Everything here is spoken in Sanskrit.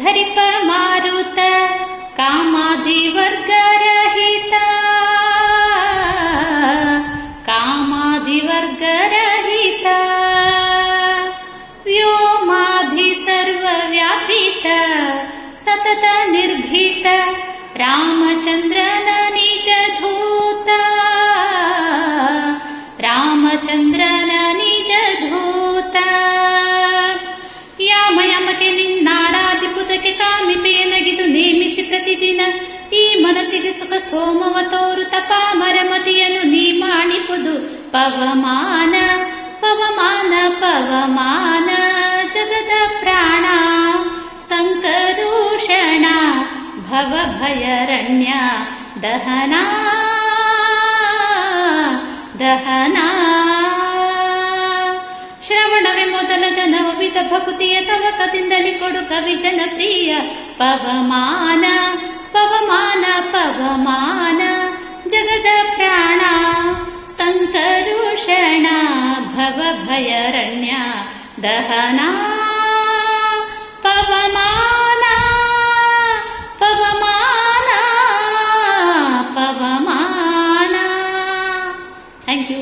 धरिप मारुत कामाधिवर्गरहिता कामाधिवर्गरहिता व्योमाधि सर्वव्यापित सतत निर्भीत रामचन्द्रन निज धूत ಮನಸ್ಸಿಗೆ ಸುಖ ಸ್ತೋಮವ ತೋರು ತಪಾಮರಮತಿಯನ್ನು ನೀ ಮಾಡಿಪುದು. ಪವಮಾನ ಪವಮಾನ ಪವಮಾನ, ಜಗದ ಪ್ರಾಣ, ಸಂಕರೂಷಣ ಭವ ಭಯರಣ್ಯ ದಹನ ದಹನ. ಶ್ರವಣವೇ ಮೊದಲದ ನವವಿಧ ಭಕುತಿಯ ತವಕದಿಂದಲಿ ಕೊಡು ಕವಿ ಜನಪ್ರಿಯ ಪವಮಾನ ಪವಮಾನ. पवमाना जगदप्राणा सङ्करुषणा भवभयरण्या दहना पवमाना पवमाना पवमाना। थ्यू